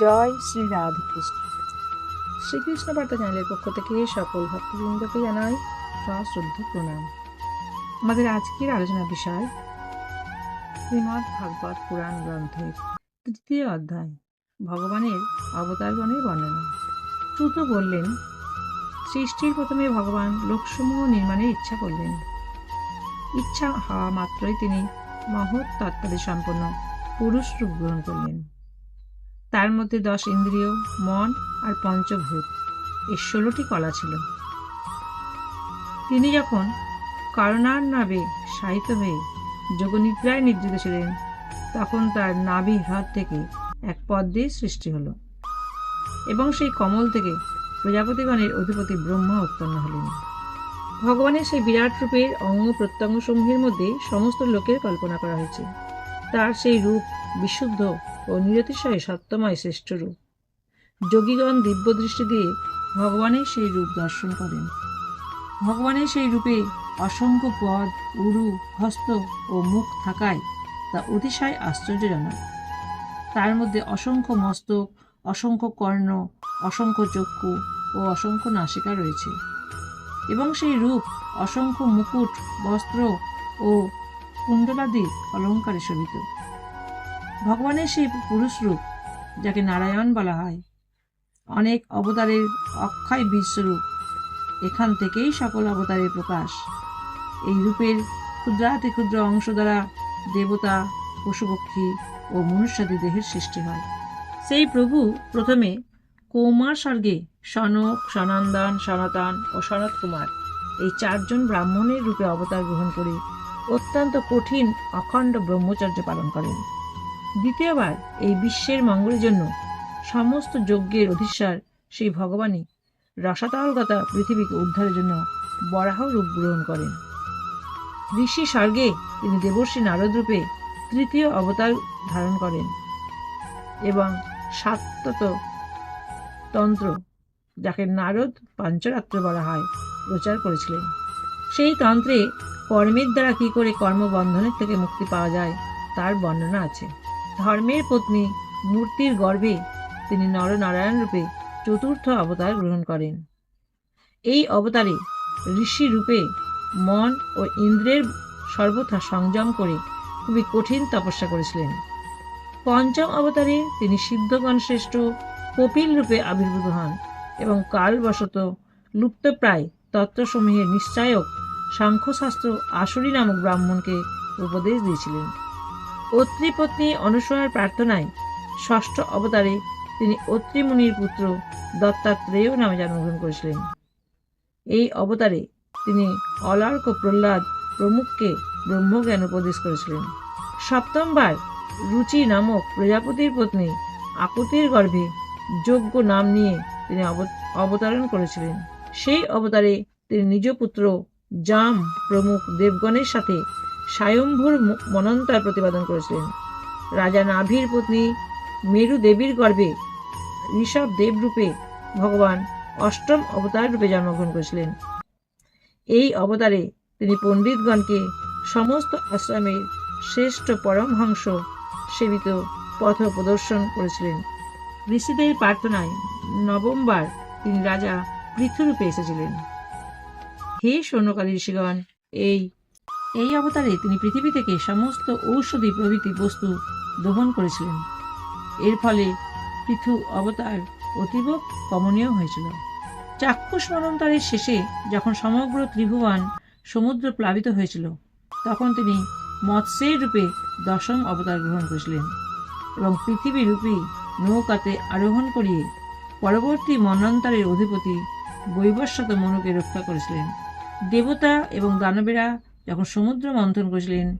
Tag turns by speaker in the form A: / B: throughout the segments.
A: জয় শ্রী রাধাকৃষ্ণ। শ্রীকৃষ্ণ বার্তা চ্যানেলের পক্ষ থেকে সকল ভক্তবৃন্দকে জানাই সশ্রদ্ধ প্রণাম। আমাদের আজকের আলোচনার বিষয় শ্রীমৎ ভাগবত পুরাণ গ্রন্থের তৃতীয় অধ্যায়, ভগবানের অবতারগণের বর্ণনা। শ্রুত বললেন, সৃষ্টির প্রথমে ভগবান লোকসমূহ নির্মাণের ইচ্ছা করলেন। ইচ্ছা হওয়া মাত্রই তিনি মহৎ তত্ত্বাদি সম্পন্ন পুরুষ রূপ গ্রহণ করলেন। তার মধ্যে দশ ইন্দ্রিয়, মন আর পঞ্চভূত। এর ষোলোটি কলা ছিল। তিনি যখন করুণার নাবে শায়িত হয়ে যোগনিদ্রায় নিদ্রিত ছিলেন, তখন তার নাভি হ্রদ থেকে এক পদ্মের সৃষ্টি হলো এবং সেই কমল থেকে প্রজাপতিগণের অধিপতি ব্রহ্মা উৎপন্ন হলেন। ভগবানের সেই বিরাট রূপের অঙ্গ প্রত্যঙ্গ সমূহের মধ্যে সমস্ত লোকের কল্পনা করা হয়েছে। তার সেই রূপ বিশুদ্ধ ও নিরতিশয় সত্যময় শ্রেষ্ঠ রূপ। যোগীগণ দিব্য দৃষ্টি দিয়ে ভগবানের সেই রূপ দর্শন করেন। ভগবানের সেই রূপে অসংখ্য পদ, উরু, হস্ত ও মুখ থাকায় তা অতিশয় আশ্চর্যজনক। তার মধ্যে অসংখ্য মস্তক, অসংখ্য কর্ণ, অসংখ্য চক্ষু ও অসংখ্য নাসিকা রয়েছে। এবং সেই রূপ অসংখ্য মুকুট, বস্ত্র ও কুণ্ডলাদি অলঙ্কারে শোভিত। ভগবানের সেই পুরুষ রূপ, যাকে নারায়ণ বলা হয়, অনেক অবতারের অক্ষয় বিশ্বরূপ, এখান থেকেই সকল অবতারের প্রকাশ। এই রূপের ক্ষুদ্রাতি ক্ষুদ্র অংশ দ্বারা দেবতা, পশুপক্ষী ও মনুষ্যাদি দেহের সৃষ্টি হয়। সেই প্রভু প্রথমে কৌমার স্বর্গে সনক সনন্দন সনাতন ও সনত কুমার এই চারজন ব্রাহ্মণের রূপে অবতার গ্রহণ করে অত্যন্ত কঠিন অখণ্ড ব্রহ্মচর্য পালন করেন। দ্বিতীয়বার এই বিশ্বের মঙ্গলের জন্য সমস্ত যজ্ঞের অধীশ্বর সেই ভগবানই রসাতলগতা পৃথিবীকে উদ্ধারের জন্য বরাহ রূপ গ্রহণ করেন। ঋষি স্বর্গে তিনি দেবর্ষী নারদ রূপে তৃতীয় অবতার ধারণ করেন এবং সাতত তন্ত্র যাকে নারদ পাঞ্চরাত্র বলা হয় প্রচার করেছিলেন। সেই তন্ত্রে কর্মের দ্বারা কি করে কর্মবন্ধনের থেকে মুক্তি পাওয়া যায়, তার বর্ণনা আছে। ধর্মের পত্নী মূর্তির গর্ভে তিনি নরনারায়ণ রূপে চতুর্থ অবতার গ্রহণ করেন। এই অবতারে ঋষি রূপে মন ও ইন্দ্রের সর্বথা সংযম করে খুবই কঠিন তপস্যা করেছিলেন। পঞ্চম অবতারে তিনি সিদ্ধগণ শ্রেষ্ঠ কপিল রূপে আবির্ভূত হন এবং কালবশত লুপ্তপ্রায় তত্ত্বসমূহের নিশ্চায়ক সাংখ্যশাস্ত্র আসুরি নামক ব্রাহ্মণকে উপদেশ দিয়েছিলেন। অত্রিপত্নী অনুসরার প্রার্থনায় ষষ্ঠ অবতারে তিনি অত্রিমুনির পুত্র দত্তাত্রেয় নামে জন্মগ্রহণ করেছিলেন। এই অবতারে তিনি অলার্ক প্রহ্লাদ প্রমুখকে ব্রহ্মজ্ঞান উপদেশ করেছিলেন। সপ্তমবার রুচি নামক প্রজাপতির পত্নী আকুতির গর্ভে যোগ্য নাম নিয়ে তিনি অব- অবতরণ করেছিলেন। সেই অবতারে তিনি নিজ পুত্র জাম প্রমুখ দেবগণের সাথে স্বয়ম্ভুর মনন্তার প্রতিপাদন করেছিলেন। রাজা নাভির পত্নী মেরু দেবীর গর্ভে ঋষভ দেবরূপে ভগবান অষ্টম অবতার রূপে জন্মগ্রহণ করেছিলেন। এই অবতারে তিনি পণ্ডিতগণকে সমস্ত আশ্রমের শ্রেষ্ঠ পরমহংস সেবিত পথ প্রদর্শন করেছিলেন। ঋষিদের প্রার্থনায় নবমবার তিনি রাজা পৃথুরূপে এসেছিলেন। হে সৈন্যকালী ঋষিগণ, এই এই অবতারে তিনি পৃথিবী থেকে সমস্ত ঔষধি প্রভৃতি বস্তু দহন করেছিলেন। এর ফলে পৃথু অবতার অতীব কমনীয় হয়েছিল। চাক্ষুষ মনন্তরের শেষে যখন সমগ্র ত্রিভুবন সমুদ্র প্লাবিত হয়েছিল, তখন তিনি মৎস্যের রূপে দশম অবতার গ্রহণ করেছিলেন এবং পৃথিবী রূপী নৌকাতে আরোহণ করিয়ে পরবর্তী মন্বন্তরের অধিপতি বৈবস্বত মনুকে রক্ষা করেছিলেন। দেবতা এবং দানবেরা যখন সমুদ্র মন্থন করেছিলেন,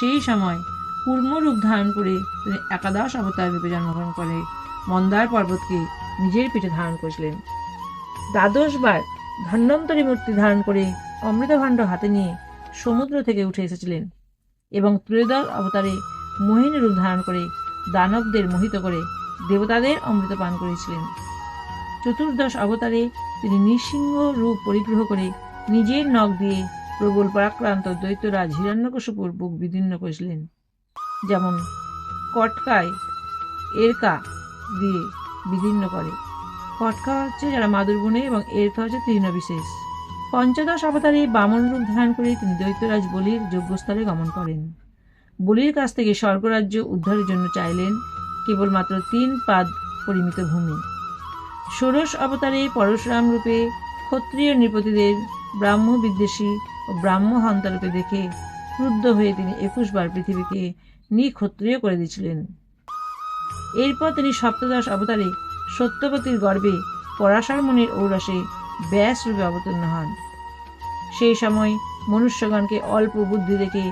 A: সেই সময় কূর্মরূপ ধারণ করে তিনি একাদশ অবতার রূপে জন্মগ্রহণ করে, মন্দার পর্বতকে নিজের পিঠে ধারণ করেছিলেন। দ্বাদশবার ধন্বন্তরী মূর্তি ধারণ করে অমৃতভাণ্ড হাতে নিয়ে সমুদ্র থেকে উঠে এসেছিলেন এবং ত্রয়োদশ অবতারে মোহিনী রূপ ধারণ করে দানবদের মোহিত করে দেবতাদের অমৃত পান করেছিলেন। চতুর্দশ অবতারে তিনি নৃসিংহ রূপ পরিগ্রহ করে নিজের নখ দিয়ে প্রবল পরাক্রান্ত দৈত্যরাজ হিরণ্যকশুপুর বুক বিদীর্ণ করেছিলেন যেমন কটকায় এরকা দিয়ে বিদীর্ণ করে। কটকা হচ্ছে যারা মাদুর বুনে এবং এরকা হচ্ছে তৃণবিশেষ পঞ্চদশ অবতারে বামন রূপ ধারণ করে তিনি দৈত্যরাজ বলির যোগ্যস্থলে গমন করেন। বলির কাছ থেকে স্বর্গরাজ্য উদ্ধারের জন্য চাইলেন কেবলমাত্র তিন পাদ পরিমিত ভূমি। ষোড়শ অবতারে পরশুরাম রূপে ক্ষত্রিয় নৃপতিদের ব্রাহ্ম বিদ্বেষী ও ব্রাহ্ম হন্তারূপে দেখে ক্রুদ্ধ হয়ে তিনি একুশ বার পৃথিবীকে নিক্ষত্রিয় করে দিয়েছিলেন। এরপর তিনি সপ্তদশ অবতারে সত্যবতীর গর্ভে পরাশর মুনির ঔরসে ব্যাস রূপে অবতীর্ণ হন। সেই সময় মনুষ্যগণকে অল্প বুদ্ধি দেখে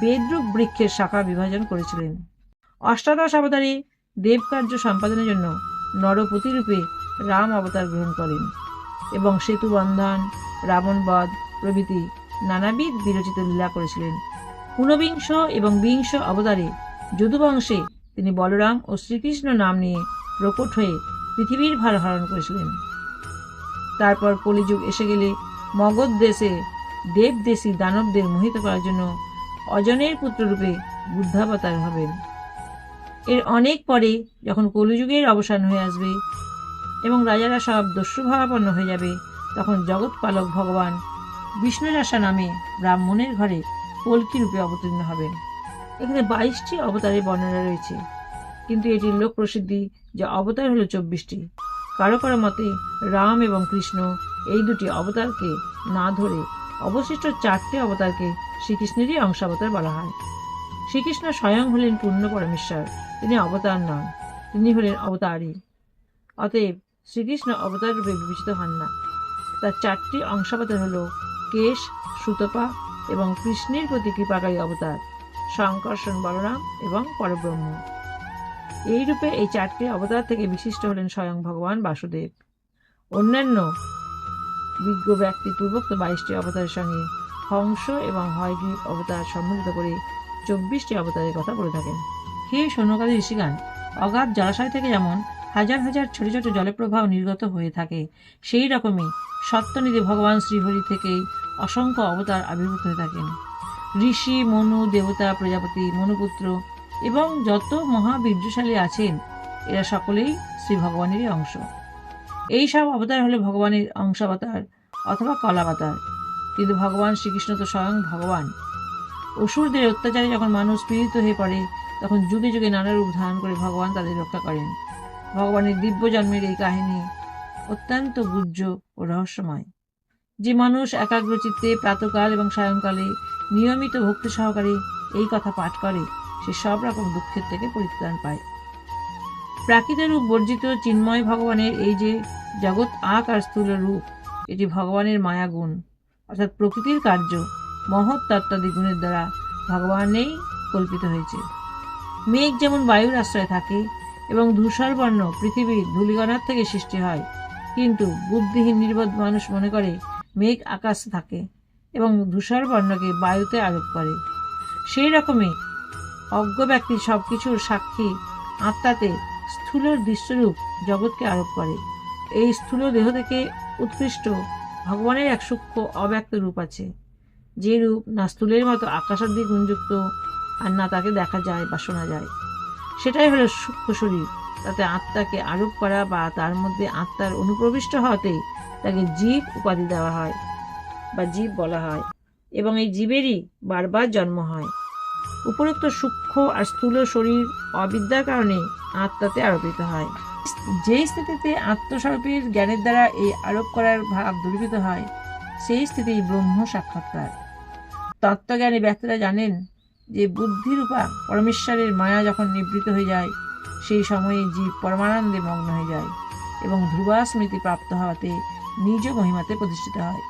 A: বেদরূপ বৃক্ষের শাখা বিভাজন করেছিলেন। অষ্টাদশ অবতারে দেবকার্য সম্পাদনের জন্য নরপতি রূপে রাম অবতার গ্রহণ করেন এবং সেতু বন্ধন রাবণবধ প্রভৃতি নানাবিধ বিরচিত লীলা করেছিলেন। ঊনবিংশ এবং বিংশ অবতারে যদুবংশে তিনি বলরাম ও শ্রীকৃষ্ণ নাম নিয়ে প্রকট হয়ে পৃথিবীর ভার হরণ করেছিলেন। তারপর কলিযুগ এসে গেলে মগধ দেশে দেবদেশী দানবদের মোহিত করার জন্য অজনের পুত্ররূপে বুদ্ধাবতার হবেন। এর অনেক পরে যখন কলিযুগের অবসান হয়ে আসবে এবং রাজারা সব দস্যুভাবাপন্ন হয়ে যাবে তখন জগৎপালক ভগবান বিষ্ণুরাসা নামে ব্রাহ্মণের ঘরে কল্কি রূপে অবতীর্ণ হবেন। এখানে বাইশটি অবতারের বর্ণনা রয়েছে। কিন্তু এটির লোক প্রসিদ্ধি যে অবতার হলো চব্বিশটি। কারও কারও মতে রাম এবং কৃষ্ণ এই দুটি অবতারকে না ধরে অবশিষ্ট চারটি অবতারকে শ্রীকৃষ্ণেরই অংশাবতার বলা হয়। শ্রীকৃষ্ণ স্বয়ং হলেন পূর্ণ পরমেশ্বর, তিনি অবতার নন, তিনি হলেন অবতারই অতএব শ্রীকৃষ্ণ অবতার রূপে বিবেচিত হন না। তার চারটি অংশাবতার হল কেশ, সুতপা এবং কৃষ্ণের প্রতি কৃপাকারী অবতার শঙ্কর্ষণ বলরাম এবং পরব্রহ্ম। এই রূপে এই চারটি অবতার থেকে বিশিষ্ট হলেন স্বয়ং ভগবান বাসুদেব। অন্যান্য বিজ্ঞ ব্যক্তি পূর্বোক্ত বাইশটি অবতারের সঙ্গে হংস এবং হয়গ্রীব অবতার সম্মিলিত করে চব্বিশটি অবতারের কথা বলে থাকেন। হে সৈন্যকালী ঋষিগান অগাধ জলাশয় থেকে যেমন হাজার হাজার ছোট ছোট জলপ্রবাহ নির্গত হয়ে থাকে। সেই রকমই সত্যনিধি ভগবান শ্রীহরি থেকেই অসংখ্য অবতার আবির্ভূত হয়ে থাকেন। ঋষি, মনু, দেবতা, প্রজাপতি, মনুপুত্র এবং যত মহাবীর্যশালী আছেন, এরা সকলেই শ্রী ভগবানেরই অংশ। এই সব অবতার হলো ভগবানের অংশাবতার অথবা কলাবতার। কিন্তু ভগবান শ্রীকৃষ্ণ তো স্বয়ং ভগবান। অসুরদের অত্যাচারে যখন মানুষ পীড়িত হয়ে পড়ে, তখন যুগে যুগে নানা রূপ ধারণ করে ভগবান তাদের রক্ষা করেন। ভগবানের দিব্য জন্মের এই কাহিনী অত্যন্ত গুজ্জ ও রহস্যময়। যে মানুষ একাগ্রচিত্তে প্রাতকাল এবং সায়ংকালে নিয়মিত ভক্তি সহকারে এই কথা পাঠ করে, সে সব রকম দুঃখের থেকে পরিত্রাণ পায়। প্রাকৃত রূপ বর্জিত চিন্ময় ভগবানের এই যে জগৎ আক আর স্থূল রূপ, এটি ভগবানের মায়া গুণ, অর্থাৎ প্রকৃতির কার্য, মহৎ তত্ত্বাদি গুণের দ্বারা ভগবানেই কল্পিত হয়েছে। মেঘ যেমন বায়ুর আশ্রয় থাকে এবং ধূসর বর্ণ পৃথিবীর ধূলিকণার থেকে সৃষ্টি হয়। কিন্তু বুদ্ধিহীন নির্বোধ মানুষ মনে করে মেঘ আকাশে থাকে এবং ধূসর বর্ণকে বায়ুতে আরোপ করে। সেই রকমই অজ্ঞ ব্যক্তি সব কিছুর সাক্ষী আত্মাতে স্থূল দৃশ্যরূপ জগৎকে আরোপ করে। এই স্থূল দেহ থেকে উৎকৃষ্ট ভগবানের এক সূক্ষ্ম অব্যক্ত রূপ আছে, যে রূপ না স্থূলের মতো আকাশের আকাশাদি গুণযুক্ত আর না তাকে দেখা যায় বা শোনা যায়। সেটাই হলো সূক্ষ্ম শরীর। তাতে আত্মাকে আরোপ করা বা তার মধ্যে আত্মার অনুপ্রবিষ্ট হওয়াতেই তাকে জীব উপাধি দেওয়া হয় বা জীব বলা হয় এবং এই জীবেরই বারবার জন্ম হয়। উপরোক্ত সূক্ষ্ম আর স্থূল শরীর অবিদ্যার কারণে আত্মাতে আরোপিত হয়। যেই স্থিতিতে আত্মস্বরূপের জ্ঞানের দ্বারা এই আরোপ করার ভাব দূরীভূত হয়, সেই স্থিতি ব্রহ্ম সাক্ষাৎকার। তত্ত্বজ্ঞানী ব্যক্তিরা জানেন যে বুদ্ধিরূপা পরমেশ্বরের মায়া যখন নিবৃত হয়ে যায়, সেই সময়ে জীব পরমানন্দে মগ্ন হয়ে যায় এবং ধ্রুবা স্মৃতি প্রাপ্ত হওয়াতে নিজ মহিমাতে প্রতিষ্ঠিত হয়।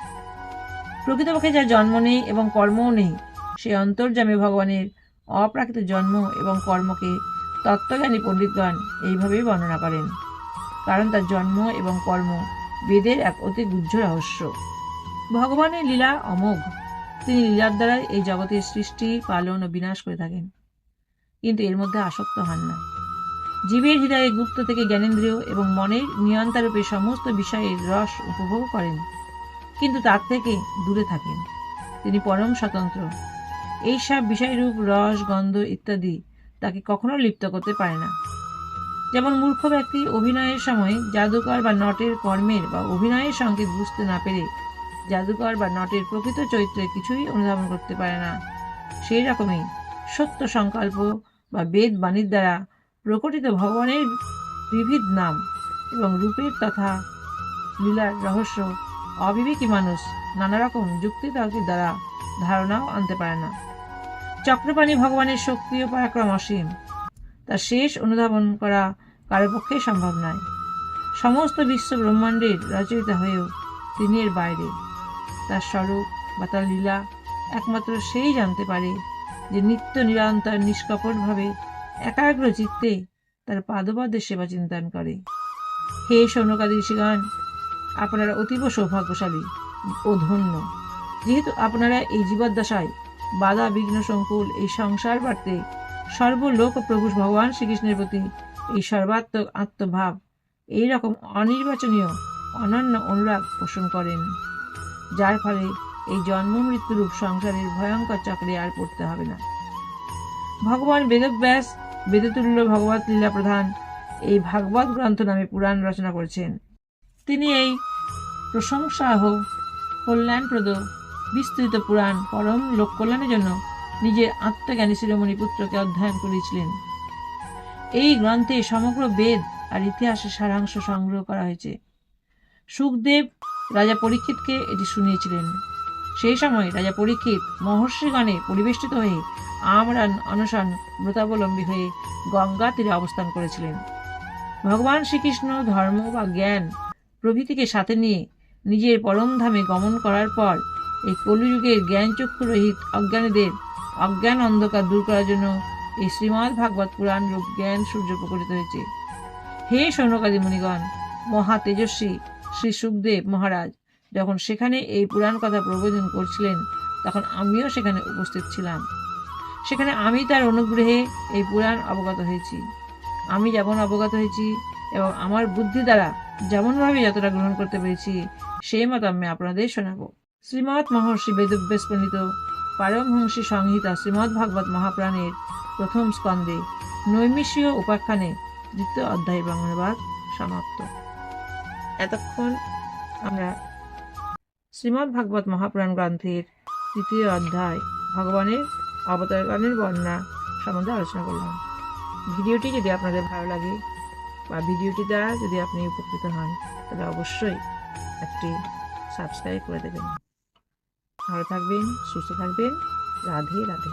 A: প্রকৃতপক্ষে যার জন্ম নেই এবং কর্মও নেই, সে অন্তর্জামী ভগবানের অপ্রাকৃত জন্ম এবং কর্মকে তত্ত্বজ্ঞানী পণ্ডিতগণ এইভাবেই বর্ণনা করেন। কারণ তার জন্ম এবং কর্ম বেদের এক অতি গুহ্য রহস্য। ভগবানের লীলা অমোঘ। তিনি লীলার দ্বারা এই জগতের সৃষ্টি, পালন ও বিনাশ করে থাকেন। কিন্তু এর মধ্যে আসক্ত হন না। জীবের হৃদয়ে গুপ্ত থেকে জ্ঞানেন্দ্রিয় এবং মনের নিয়ন্তারূপে সমস্ত বিষয়ের রস উপভোগ করেন, কিন্তু তার থেকে দূরে থাকেন। তিনি পরম স্বতন্ত্র। এই সব বিষয়রূপ রস, গন্ধ ইত্যাদি তাকে কখনো লিপ্ত করতে পারে না। যেমন মূর্খ ব্যক্তি অভিনয়ের সময় জাদুকর বা নটের কর্মের বা অভিনয়ের সংকেত বুঝতে না পেরে জাদুকর বা নটের প্রকৃত চরিত্রে কিছুই অনুধাবন করতে পারে না। সেই রকমই সত্য সংকল্প বা বেদ বাণীর দ্বারা প্রকটিত ভগবানের বিবিধ নাম এবং রূপের তথা লীলার রহস্য অবিবেকী মানুষ নানা রকম যুক্তিতর্কের দ্বারা ধারণাও আনতে পারে না। চক্রপাণী ভগবানের শক্তি ও পরাক্রম অসীম। তার শেষ অনুধাবন করা কারও পক্ষে সম্ভব নয়। সমস্ত বিশ্ব ব্রহ্মাণ্ডের রচয়িতা হয়েও তিনি এর বাইরে। তার স্বরূপ বা তার লীলা একমাত্র সেই জানতে পারে যে নিত্য নিরন্তর নিষ্কপটভাবে একাগ্র চিত্তে তার পাদপদের সেবা চিন্তন করে। হে সৌনকাদি ঋষিগণ, আপনারা অতীব সৌভাগ্যশালী ও ধন্য। যেহেতু আপনারা এই জীবদ্দশায় বাধা, বিঘ্ন, সংকুল এই সংসার বাড়তে সর্বলোক প্রভু ভগবান শ্রীকৃষ্ণের প্রতি এই সর্বাত্মক আত্মভাব, এই রকম অনির্বাচনীয়, অনন্য অনুরাগ পোষণ করেন। যার ফলে এই জন্ম মৃত্যুরূপ সংসারের ভয়ঙ্কর চক্রে আর পড়তে হবে না। ভগবান বেদব্যাস বেদতুল্য ভগবত লীলা প্রধান এই ভাগবত গ্রন্থ নামে পুরাণ রচনা করেছেন। তিনি এই প্রশংসাহ কল্যাণপ্রদ বিস্তৃত পুরাণ পরম লোক কল্যাণের জন্য নিজের আত্মজ্ঞানী শিরোমণি পুত্রকে অধ্যয়ন করেছিলেন এই গ্রন্থে সমগ্র বেদ আর ইতিহাসের সারাংশ সংগ্রহ করা হয়েছে। সুখদেব রাজা পরীক্ষিতকে এটি শুনিয়েছিলেন। সেই সময় রাজা পরীক্ষিত মহর্ষিগণে পরিবেষ্টিত হয়ে আমরান অনশন ব্রতাবলম্বী হয়ে গঙ্গা তীরে অবস্থান করেছিলেন। ভগবান শ্রীকৃষ্ণ ধর্ম বা জ্ঞান প্রভৃতিকে সাথে নিয়ে নিজের পরমধামে গমন করার পর এই কলিযুগের জ্ঞানচক্ষু রহিত অজ্ঞানীদের অজ্ঞান অন্ধকার দূর করার জন্য এই শ্রীমৎ ভাগবত পুরাণ রূপ জ্ঞান সূর্য প্রকটিত হয়েছে। হে সৌনকাদি মুনিগণ, মহা তেজস্বী শ্রী সুখদেব মহারাজ। যখন সেখানে এই পুরাণ কথা প্রবোধন করছিলেন, তখন আমিও সেখানে উপস্থিত ছিলাম। সেখানে আমি তার অনুগ্রহে এই পুরাণ অবগত হয়েছি। আমি যেমন অবগত হয়েছি এবং আমার বুদ্ধি দ্বারা যেমনভাবে যতটা গ্রহণ করতে পেরেছি, সেই মতো আমি আপনাদের শোনাবো। শ্রীমৎ মহর্ষি বেদব্যাস প্রণীত পারমহংসী সংহিতা শ্রীমৎ ভাগবত মহাপ্রাণের প্রথম স্কন্ধে নৈমিষীয় উপাখ্যানে দ্বিতীয় অধ্যায় বাংলাবাদ সমাপ্ত। এতক্ষণ আমরা শ্রীমৎ ভাগবত মহাপুরাণ গ্রন্থের তৃতীয় অধ্যায় ভগবানের অবতারগণের বর্ণনা সম্বন্ধে আলোচনা করলাম। ভিডিওটি যদি আপনাদের ভালো লাগে বা ভিডিওটি দ্বারা যদি আপনি উপকৃত হন, তাহলে অবশ্যই একটি সাবস্ক্রাইব করে দেবেন। ভালো থাকবেন, সুস্থ থাকবেন। রাধে রাধে।